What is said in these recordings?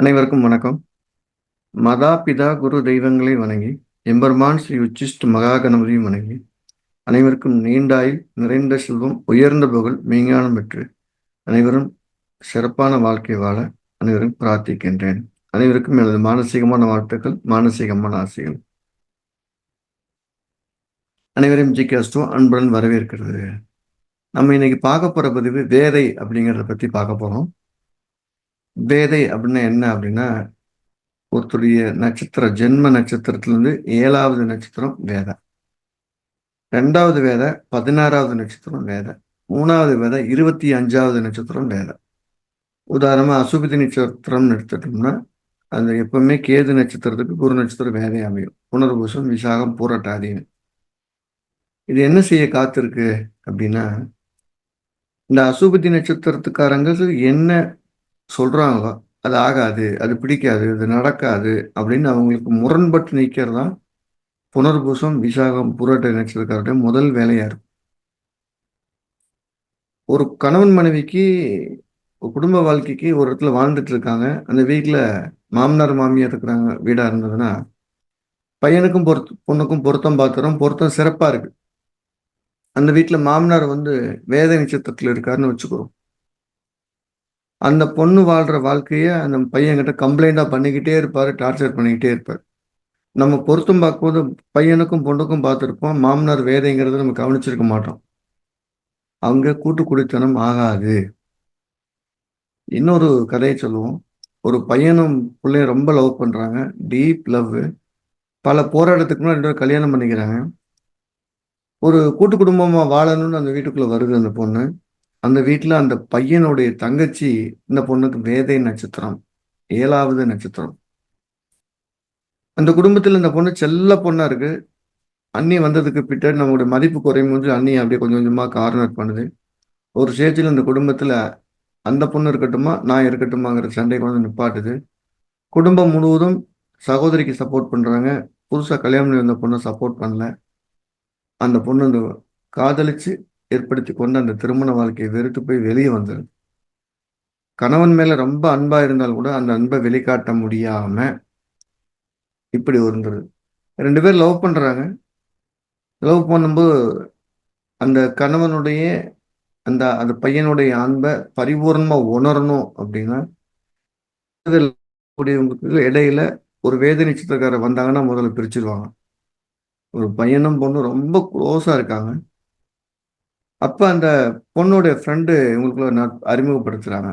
அனைவருக்கும் வணக்கம். மதா பிதா குரு தெய்வங்களை வணங்கி எம்பெருமான் ஸ்ரீ உச்சிஷ்ட மகா கணபதியும் வணங்கி அனைவருக்கும் நீண்டாயில் நிறைந்த செல்வம் உயர்ந்த புகழ் மெய்ஞானம் பெற்று அனைவரும் சிறப்பான வாழ்க்கை வாழ அனைவரும் பிரார்த்திக்கின்றேன். அனைவருக்கும் எனது மானசீகமான வாழ்த்துக்கள் மானசீகமான ஆசைகள். அனைவரையும் ஜி கேஸ்டோ அன்புடன் வரவேற்கிறது. நம்ம இன்னைக்கு பார்க்க போற பதிவு வேதை அப்படிங்கிறத பத்தி பார்க்க போறோம். வேதை அப்படின்னா என்ன அப்படின்னா ஒருத்தருடைய நட்சத்திர ஜென்ம நட்சத்திரத்திலிருந்து ஏழாவது நட்சத்திரம் வேத. ரெண்டாவது வேத பதினாறாவது நட்சத்திரம் வேதை. மூணாவது வேத இருபத்தி அஞ்சாவது நட்சத்திரம் வேத. உதாரணமா அசுபதி நட்சத்திரம் எடுத்துட்டோம்னா அந்த எப்பவுமே கேது நட்சத்திரத்துக்கு குரு நட்சத்திரம் வேதை அமையும். புனர்பூசம் விசாகம் பூரட்டாதீன் இது என்ன செய்ய காத்திருக்கு அப்படின்னா இந்த அசுபதி நட்சத்திரத்துக்காரங்க என்ன சொல்கிறாங்களோ அது ஆகாது அது பிடிக்காது அது நடக்காது அப்படின்னு அவங்களுக்கு முரண்பட்டு நிற்கிறது தான் புனர்பூசம் விசாகம் புரட்ட நட்சத்திரக்காரருடைய முதல் வேலையாக இருக்கும். ஒரு கணவன் மனைவிக்கு குடும்ப வாழ்க்கைக்கு ஒரு இடத்துல வாழ்ந்துட்டு இருக்காங்க. அந்த வீட்டில் மாமனார் மாமியார் இருக்கிறாங்க வீடாக இருந்ததுன்னா பையனுக்கும் பொருத் பொண்ணுக்கும் பொருத்தம் பார்த்துறோம் பொருத்தம் சிறப்பாக இருக்குது அந்த வீட்டில் மாமனார் வந்து வேத நட்சத்திரத்தில் இருக்காருன்னு வச்சுக்கிறோம் அந்த பொண்ணு வாழ்கிற வாழ்க்கையை அந்த பையன்கிட்ட கம்ப்ளைண்ட்டாக பண்ணிக்கிட்டே இருப்பார் டார்ச்சர் பண்ணிக்கிட்டே இருப்பார். நம்ம பொருத்தம் பார்க்கும்போது பையனுக்கும் பொண்ணுக்கும் பார்த்துருப்போம் மாமனார் வேதைங்கிறத நம்ம கவனிச்சிருக்க மாட்டோம். அவங்க கூட்டு குடித்தனம் ஆகாது. இன்னொரு கதையை சொல்லுவோம். ஒரு பையனும் பிள்ளையும் ரொம்ப லவ் பண்ணுறாங்க டீப் லவ் பல போராட்டத்துக்கு முன்னாடி ரெண்டு கல்யாணம் பண்ணிக்கிறாங்க. ஒரு கூட்டு குடும்பமாக வாழணும்னு அந்த வீட்டுக்குள்ளே வருது அந்த பொண்ணு. அந்த வீட்டில் அந்த பையனுடைய தங்கச்சி இந்த பொண்ணுக்கு வேதை நட்சத்திரம் ஏழாவது நட்சத்திரம். அந்த குடும்பத்தில் இந்த பொண்ணு செல்ல பொண்ணா இருக்கு. அண்ணி வந்ததுக்கு பின்னாடி நம்மளுடைய மதிப்பு குறையும் போது அண்ணி அப்படியே கொஞ்சம் கொஞ்சமாக கார்னர் பண்ணுது. ஒரு ஸ்டேஜில் இந்த குடும்பத்தில் அந்த பொண்ணு இருக்கட்டுமா நான் இருக்கட்டுமாங்கிற சண்டை வந்து நிப்பாட்டுது. குடும்பம் முழுவதும் சகோதரிக்கு சப்போர்ட் பண்ணுறாங்க புதுசாக கல்யாணம் வந்த பொண்ணை சப்போர்ட் பண்ணல. அந்த பொண்ணு அந்த காதலிச்சு ஏற்படுத்தி கொண்டு அந்த திருமண வாழ்க்கையை வெறுத்து போய் வெளியே வந்துடுது கணவன் மேல ரொம்ப அன்பா இருந்தால் கூட அந்த அன்பை வெளிக்காட்ட முடியாம இப்படி இருந்துருது ரெண்டு பேர் லவ் பண்றாங்க. லவ் பண்ணும்போது அந்த கணவனுடைய அந்த அந்த பையனுடைய அன்பை பரிபூர்ணமா உணரணும் அப்படின்னா இடையில ஒரு வேதனை சித்திரக்காரர் வந்தாங்கன்னா முதல்ல பிரிச்சிருவாங்க. ஒரு பையனும் பொண்ணும் ரொம்ப க்ளோஸா இருக்காங்க. அப்ப அந்த பொண்ணோட ஃப்ரெண்டு இவங்களுக்குள்ள அறிமுகப்படுத்துறாங்க.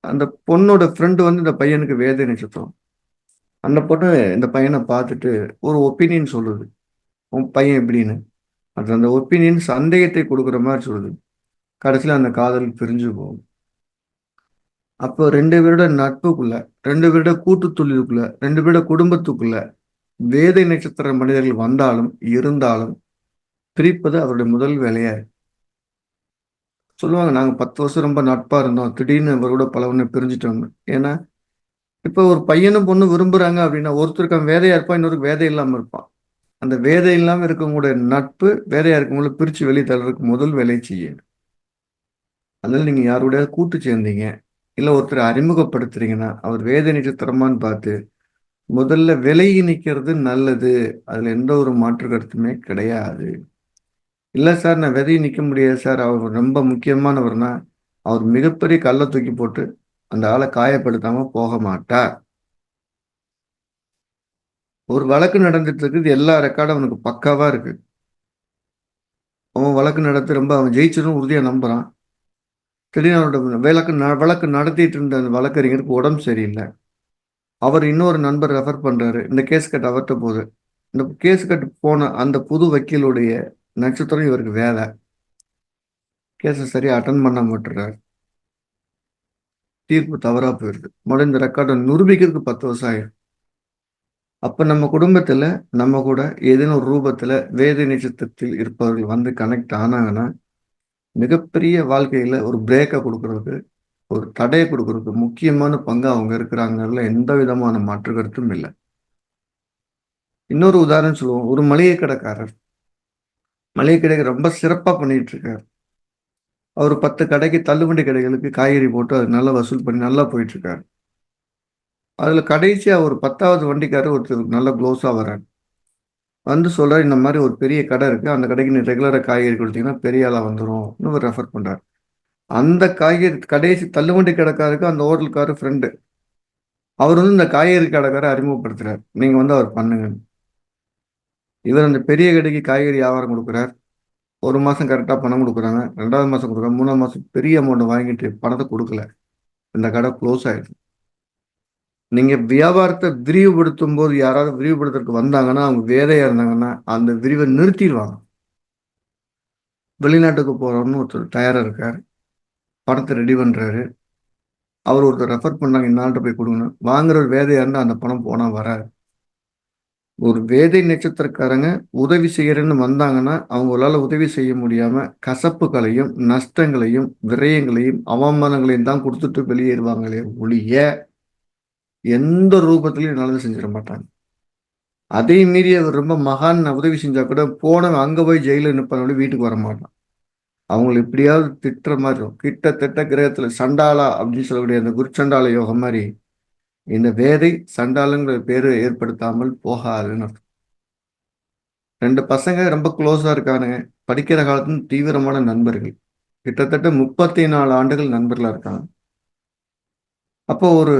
அந்த பொண்ணோட ஃப்ரெண்டு வந்து இந்த பையனுக்கு வேதை நட்சத்திரம் அந்த பொண்ணு இந்த பையனை பார்த்துட்டு ஒரு ஒப்பீனியன் சொல்லுது. உன் பையன் எப்படின்னு. அது அந்த ஒப்பீனியன் சந்தேகத்தை கொடுக்குற மாதிரி சொல்லுது. கடைசியில் அந்த காதல் பிரிஞ்சு போகும். அப்போ ரெண்டு பேரோட நட்புக்குள்ள ரெண்டு பேரோட கூட்டு தொழிலுக்குள்ள ரெண்டு பேரோட குடும்பத்துக்குள்ள வேதை நட்சத்திர மனிதர்கள் வந்தாலும் இருந்தாலும் பிரிப்பது அவருடைய முதல் வேலையா சொல்லுவாங்க நாங்கள் பத்து வருஷம் ரொம்ப நட்பா இருந்தோம். திடீர்னு அவரோட பலவனை பிரிஞ்சுட்டோம் ஏன்னா இப்போ ஒரு பையனும் பொண்ணு விரும்புறாங்க அப்படின்னா ஒருத்தருக்கு வேதையா இருப்பான் இன்னொரு வேதை இல்லாமல் இருப்பான். அந்த வேதை இல்லாமல் இருக்கவங்களுடைய நட்பு வேதையா இருக்கவங்கள பிரிச்சு வெளியே தள்ளுறதுக்கு முதல் வேலையை செய்யணும். அதனால நீங்க யாரோட கூட்டு சேர்ந்தீங்க இல்லை ஒருத்தர் அறிமுகப்படுத்துறீங்கன்னா அவர் வேதை நட்சத்திரமான்னு பார்த்து முதல்ல விலகி நிற்கிறது நல்லது. அதில் எந்த ஒரு மாற்று கருத்துமே கிடையாது. இல்லை சார் நான் விதையை நிற்க முடியாது சார். அவர் ரொம்ப முக்கியமானவர்னா அவர் மிகப்பெரிய கல்லை தூக்கி போட்டு அந்த ஆளை காயப்படுத்தாமல் போக மாட்டார். ஒரு வழக்கு நடந்துட்டு இருக்குது எல்லா ரெக்கார்டும் அவனுக்கு பக்காவாக இருக்கு. அவன் வழக்கு நடத்தி ரொம்ப அவன் ஜெயிச்சிடும் உறுதியாக நம்புகிறான் திடீர்னு அவனோட வழக்கு வழக்கு நடத்திட்டு இருந்த அந்த வழக்கறிஞருக்கு உடம்பு சரியில்லை. அவர் இன்னொரு நண்பர் ரெஃபர் பண்ணுறாரு இந்த கேஸ் கட் அவர்கிட்ட போகுது. இந்த கேஸ் கட் போன அந்த புது வக்கீலுடைய நட்சத்திரம் இவருக்கு வேலை. கேஸை சரியாக அட்டன் பண்ண மாட்டுறார். தீர்ப்பு தவறாக போயிடுது. முதல்ல இந்த ரெக்கார்டை நிரூபிக்கிறதுக்கு பத்து வருஷம் ஆயிடும். அப்போ நம்ம குடும்பத்தில் நம்ம கூட ஏதேனும் ஒரு ரூபத்தில் வேத நட்சத்திரத்தில் இருப்பவர்கள் வந்து கனெக்ட் ஆனாங்கன்னா மிகப்பெரிய வாழ்க்கையில் ஒரு பிரேக்கை கொடுக்கறதுக்கு ஒரு தடையை கொடுக்கறதுக்கு முக்கியமான பங்கு அவங்க இருக்கிறாங்கல எந்த விதமான மாற்று கருத்தும் இல்லை. இன்னொரு உதாரணம் சொல்லுவோம். ஒரு மளிகை கடைக்காரர் மளிகை கடைக்கு ரொம்ப சிறப்பாக பண்ணிட்டு இருக்காரு அவர் பத்து கடைக்கு தள்ளுவண்டி கடைகளுக்கு காய்கறி போட்டு அது நல்லா வசூல் பண்ணி நல்லா போயிட்டு இருக்காரு அதுல கடைசியா ஒரு பத்தாவது வண்டிக்காரர் ஒருத்தர் நல்லா க்ளோஸாக வரார். வந்து சொல்கிறார் இந்த மாதிரி ஒரு பெரிய கடை இருக்குது அந்த கடைக்கு நீ ரெகுலராக காய்கறி கொடுத்தீங்கன்னா பெரிய வந்துடும்னு வந்துடும் ரெஃபர் பண்றாரு. அந்த காய்கறி கடைசி தள்ளுவண்டி கடைக்காருக்கு அந்த ஹோட்டல்காரு ஃப்ரெண்டு அவர் வந்து இந்த காய்கறி கடைக்காரை அறிமுகப்படுத்துகிறார் நீங்கள் வந்து அவர் பண்ணுங்க இவர் அந்த பெரிய கடைக்கு காய்கறி வியாபாரம் கொடுக்குறார். ஒரு மாதம் கரெக்டாக பணம் கொடுக்குறாங்க. ரெண்டாவது மாதம் கொடுக்குறாங்க. மூணாவது மாதம் பெரிய அமௌண்ட் வாங்கிட்டு பணத்தை கொடுக்கல. இந்த கடை க்ளோஸ் ஆகிடுது நீங்கள் வியாபாரத்தை விரிவுபடுத்தும் போது யாராவது விரிவுபடுத்துறதுக்கு வந்தாங்கன்னா அவங்க வேதையாக இருந்தாங்கன்னா அந்த விரிவை நிறுத்திடுவாங்க. வெளிநாட்டுக்கு போகிறோம்னு ஒருத்தர் தயாராக இருக்கார். பணத்தை ரெடி பண்ணுறாரு அவர் ஒருத்தர் ரெஃபர் பண்ணாங்க இந்நாள்கிட்ட போய் கொடுங்க வாங்குற ஒரு வேதையாக இருந்தால் அந்த பணம் போனால் வராது. ஒரு வேதை நட்சத்திரக்காரங்க உதவி செய்யறேன்னு வந்தாங்கன்னா அவங்களால உதவி செய்ய முடியாம கசப்புகளையும் நஷ்டங்களையும் விரயங்களையும் அவமானங்களையும் தான் கொடுத்துட்டு வெளியேறுவாங்களே ஒழிய எந்த ரூபத்திலையும் நல்லது செஞ்சிட மாட்டாங்க. அதே மீறி அவர் ரொம்ப மகான் உதவி செஞ்சா கூட போனவன் அங்க போய் ஜெயில நிற்பவங்க வீட்டுக்கு வர மாட்டான். அவங்களை எப்படியாவது திட்டுற மாதிரி இருக்கும். கிட்டத்தட்ட கிரகத்துல சண்டாலா அப்படின்னு சொல்லக்கூடிய அந்த குருச்சண்டால யோகம் மாதிரி இந்த வேதை சண்டாளங்கிற பேரு ஏற்படுத்தாமல் போகாதுன்னு ரெண்டு பசங்க ரொம்ப க்ளோஸா இருக்கானுங்க. படிக்கிற காலத்துல தீவிரமான நண்பர்கள். கிட்டத்தட்ட முப்பத்தி நாலு ஆண்டுகள் நண்பர்களா இருக்காங்க. அப்போ ஒரு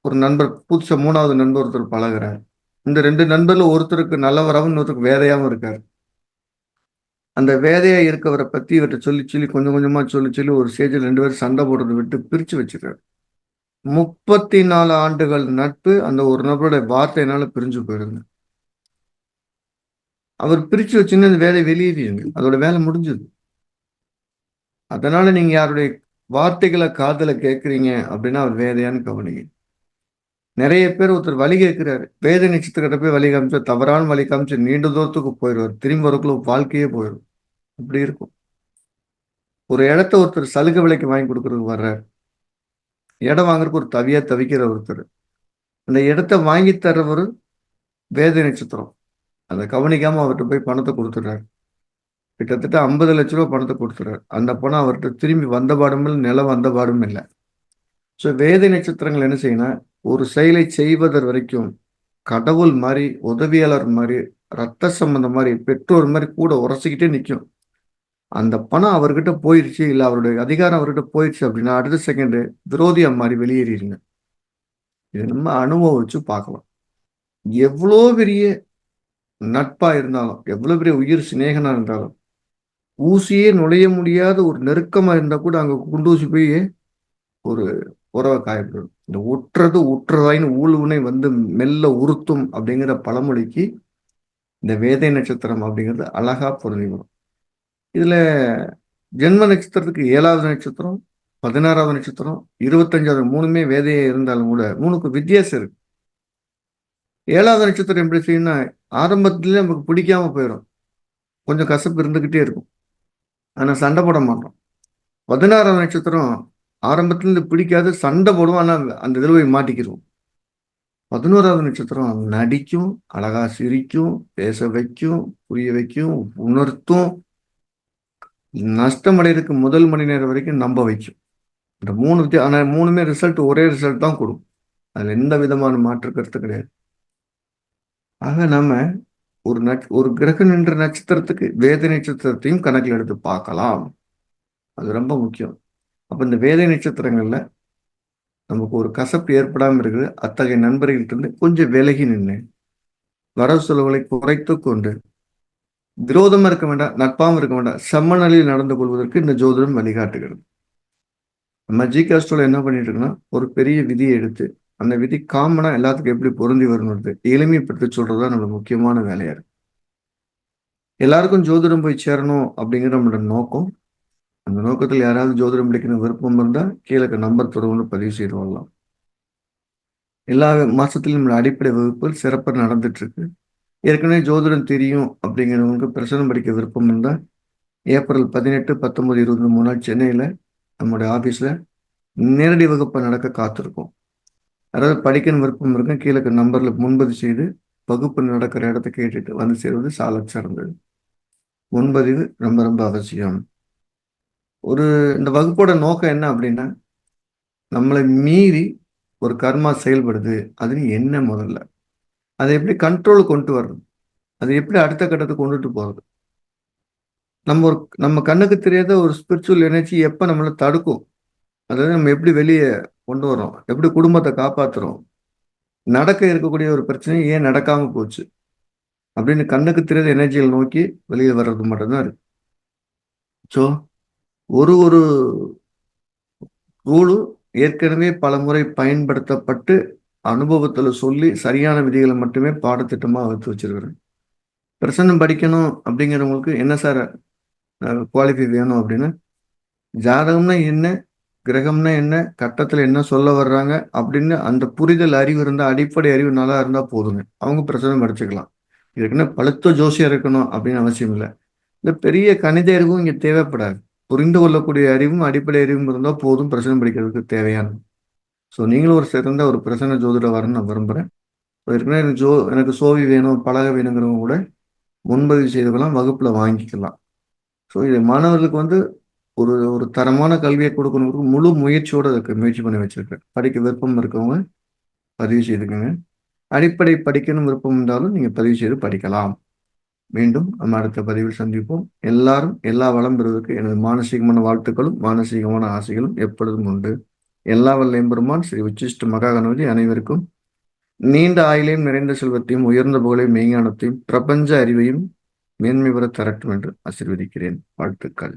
ஒரு நண்பர் புதுச மூணாவது நண்பர் ஒருத்தர் பழகிறார். இந்த ரெண்டு நண்பர்ல ஒருத்தருக்கு நல்லவராகவும் இன்னொருத்தருக்கு வேதையாகவும் இருக்கார். அந்த வேதையா இருக்கவரை பத்தி இவர்கிட்ட சொல்லி சொல்லி கொஞ்சம் கொஞ்சமா சொல்லி சொல்லி ஒரு ஸ்டேஜில் ரெண்டு பேரும் சண்டை போடுறதை விட்டு பிரிச்சு வச்சிருக்காரு முப்பத்தி நாலு ஆண்டுகள் நட்பு அந்த ஒரு நபருடைய வார்த்தையினால பிரிஞ்சு போயிடுங்க அவர் பிரிச்சு வச்சுன்னு அந்த வேலை வெளியேறியுங்க அதோட வேலை முடிஞ்சது. அதனால நீங்க யாருடைய வார்த்தைகளை காதல கேட்குறீங்க அப்படின்னா அவர் வேதையான்னு கவனிங்க நிறைய பேர் ஒருத்தர் வழி கேட்கிறாரு வேத நிச்சயத்துக்கிட்ட போய் வழி காமிச்சு தவறான வழி காமிச்சு நீண்ட தூரத்துக்கு போயிடுவார். திரும்பி வரக்குள்ள வாழ்க்கையே போயிடும். இப்படி இருக்கும். ஒரு இடத்த ஒருத்தர் சலுகை விலைக்கு வாங்கி கொடுக்குறதுக்கு வர்றாரு. இடம் வாங்குறதுக்கு ஒரு தவியா தவிக்கிற ஒருத்தர். அந்த இடத்த வாங்கி தர்றவர் வேத நட்சத்திரம். அதை கவனிக்காம அவர்கிட்ட போய் பணத்தை கொடுத்துட்றாரு. கிட்டத்தட்ட ஐம்பது லட்ச ரூபா பணத்தை கொடுத்துறாரு அந்த பணம் அவர்கிட்ட திரும்பி வந்த பாடும் இல்லை நிலம் வந்த பாடும் இல்லை. ஸோ வேத நட்சத்திரங்கள் என்ன செய்யணும் ஒரு செயலை செய்வதர் வரைக்கும் கடவுள் மாதிரி உதவியாளர் மாதிரி ரத்த சம்பந்தம் மாதிரி பெற்றோர் மாதிரி கூட உரசிக்கிட்டே நிற்கும். அந்த பணம் அவர்கிட்ட போயிடுச்சு இல்லை அவருடைய அதிகாரம் அவர்கிட்ட போயிடுச்சு அப்படின்னா அடுத்த செகண்டு விரோதியா மாதிரி வெளியேறிடுங்க. இதை நம்ம அனுபவிச்சு பார்க்கலாம். எவ்வளோ பெரிய நட்பா இருந்தாலும் எவ்வளோ பெரிய உயிர் சிநேகனா இருந்தாலும் ஊசியே நுழைய முடியாத ஒரு நெருக்கமா இருந்தா கூட அங்க குண்டூசி போய் ஒரு உறவை காயப்படும் இந்த உற்றது உற்றதாயின்னு ஊழ்வுனை வந்து மெல்ல உறுத்தும் அப்படிங்கிற பழமொழிக்கு இந்த வேதை நட்சத்திரம் அப்படிங்கிறது அழகா பொருந்தி வரும். இதில் ஜென்ம நட்சத்திரத்துக்கு ஏழாவது நட்சத்திரம் பதினாறாவது நட்சத்திரம் இருபத்தஞ்சாவது மூணுமே வேதையே இருந்தாலும் கூட மூணுக்கு வித்தியாசம் இருக்கு. ஏழாவது நட்சத்திரம் எப்படி செய்யணும்னா ஆரம்பத்துலேயே நமக்கு பிடிக்காம போயிடும். கொஞ்சம் கசப்பு இருந்துக்கிட்டே இருக்கும். ஆனால் சண்டை போட மாட்டோம். பதினாறாவது நட்சத்திரம் ஆரம்பத்துலேருந்து பிடிக்காது சண்டை போடுவோம். ஆனால் அந்த இதில் போய் மாட்டிக்கிடுவோம் பதினோராவது நட்சத்திரம் நடிக்கும் அழகா சிரிக்கும் பேச வைக்கும் புரிய வைக்கும் உணர்த்தும் நஷ்டம் அடைகிறதுக்கு முதல் மணி நேரம் வரைக்கும் நம்ப வைக்கும். இந்த மூணு ஆனால் மூணுமே ரிசல்ட் ஒரே ரிசல்ட் தான் கொடுக்கும். அதில் எந்த விதமான மாற்று கருத்து கிடையாது. ஆக நம்ம ஒரு நட்ச ஒரு கிரகம் என்ற நட்சத்திரத்துக்கு வேத நட்சத்திரத்தையும் கணக்கில் எடுத்து பார்க்கலாம். அது ரொம்ப முக்கியம். அப்போ இந்த வேத நட்சத்திரங்கள்ல நமக்கு ஒரு கசப்பு ஏற்படாமல் இருக்குது. அத்தகைய நண்பர்கள்ட்டிருந்து கொஞ்சம் விலகி நின்று வரவு செலவுகளை குறைத்து கொண்டு விரோதமா இருக்க வேண்டாம் நட்பாகவும் இருக்க வேண்டாம். சமநிலையில் நடந்து கொள்வதற்கு இந்த ஜோதிடம் வழிகாட்டுகிறது. நம்ம ஜி காஸ்டோல என்ன பண்ணிட்டு இருக்குன்னா ஒரு பெரிய விதியை எடுத்து அந்த விதி காமனா எல்லாத்துக்கும் எப்படி பொருந்தி வரணுன்றது எளிமைப்படுத்தி சொல்றதுதான் நம்மளோட முக்கியமான வேலையா இருக்கு. எல்லாருக்கும் ஜோதிடம் போய் சேரணும் அப்படிங்கிற நம்மளோட நோக்கம். அந்த நோக்கத்தில் யாராவது ஜோதிடம் படிக்கணும் விருப்பம் இருந்தால் கீழே நம்பர் தொடர்பு பதிவு செய்து வரலாம் எல்லா மாசத்திலும் நம்மளோட அடிப்படை வகுப்புகள் சிறப்பாக நடந்துட்டு இருக்கு. ஏற்கனவே ஜோதிடம் தெரியும் அப்படிங்கிறவங்களுக்கு பிரசனம் படிக்க விருப்பம் இருந்தால் ஏப்ரல் பதினெட்டு பத்தொம்பது இருபத்தி மூணு நாள் சென்னையில் நம்மளுடைய ஆஃபீஸில் நேரடி வகுப்பை நடக்க காத்திருக்கோம். அதாவது படிக்கணும் விருப்பம் இருக்கும் கீழே நம்பரில் முன்பதிவு செய்து வகுப்பு நடக்கிற இடத்த கேட்டுட்டு வந்து சேருவது சால சிறந்தது முன்பதிவு ரொம்ப ரொம்ப அவசியம். ஒரு இந்த வகுப்போட நோக்கம் என்ன அப்படின்னா நம்மளை மீறி ஒரு கர்மா செயல்படுது. அதுன்னு என்ன முதல்ல? அதை எப்படி கண்ட்ரோல் கொண்டு வர்றது அது எப்படி அடுத்த கட்டத்துக்கு கொண்டுட்டு போகிறது நம்ம ஒரு நம்ம கண்ணுக்கு தெரியாத ஒரு ஸ்பிரிச்சுவல் எனர்ஜி எப்போ நம்மளை தடுக்கும்? அதாவது நம்ம எப்படி வெளியே கொண்டு வரோம் எப்படி குடும்பத்தை காப்பாற்றுறோம் நடக்க இருக்கக்கூடிய ஒரு பிரச்சனை ஏன் நடக்காமல் போச்சு? அப்படின்னு கண்ணுக்கு தெரியாத எனர்ஜியில் நோக்கி வெளியே வர்றது மட்டும்தான் இருக்கு. ஸோ ஒரு ஒரு ரூலும் ஏற்கனவே பல முறை பயன்படுத்தப்பட்டு அனுபவத்தில் சொல்லி சரியான விதிகளை மட்டுமே பாடத்திட்டமாக வகுத்து வச்சிருக்கிறேன். பிரசன்னம் படிக்கணும் அப்படிங்கிறவங்களுக்கு என்ன சார் குவாலிஃபை வேணும் அப்படின்னு? ஜாதகம்னா என்ன? கிரகம்னா என்ன? கட்டத்தில் என்ன சொல்ல வர்றாங்க? அப்படின்னு அந்த புரிதல் அறிவு இருந்தால் அடிப்படை அறிவு நல்லா இருந்தால் போதுங்க. அவங்க பிரசனம் படிச்சுக்கலாம். இதுக்குன்னு பழுத்த ஜோசியம் இருக்கணும் அப்படின்னு அவசியம் இல்லை. இந்த பெரிய கணித அறிவும் இங்கே தேவைப்படாது. புரிந்து கொள்ளக்கூடிய அறிவும் அடிப்படை அறிவும் இருந்தால் போதும் பிரசனம் படிக்கிறதுக்கு தேவையானது ஸோ நீங்களும் ஒரு சிறந்த ஒரு பிரசன்ன ஜோதிட வரன்னு நான் விரும்புகிறேன் ஏற்கனவே எனக்கு ஜோ எனக்கு சோவி வேணும் பழக வேணுங்கிறவங்க கூட முன்பதிவு செய்தவெல்லாம் வகுப்பில் வாங்கிக்கலாம். ஸோ இது மாணவர்களுக்கு வந்து ஒரு ஒரு தரமான கல்வியை கொடுக்கணுங்கிறது முழு முயற்சியோடு அதுக்கு முயற்சி பண்ணி வச்சுருக்கேன். படிக்க விருப்பம் இருக்கவங்க பதிவு செய்துக்கோங்க. அடிப்படை படிக்கணும் விருப்பம் இருந்தாலும் நீங்கள் பதிவு செய்து படிக்கலாம். மீண்டும் நம்ம அடுத்த பதிவில் சந்திப்போம். எல்லாரும் எல்லா வளம் பெறுவதற்கு எனது மானசீகமான வாழ்த்துக்களும் மானசீகமான ஆசைகளும் எப்பொழுதும் உண்டு. எல்லா வல்ல எம்பெருமான் ஸ்ரீ உச்சிஷ்ட மகாகணபதி அனைவருக்கும் நீண்ட ஆயிலையும் நிறைந்த செல்வத்தையும் உயர்ந்த புகழையும் மெய்ஞானத்தையும் பிரபஞ்ச அறிவையும் மேன்மை பெற தரட்டும் என்று ஆசீர்வதிக்கிறேன். வாழ்த்துக்கள்.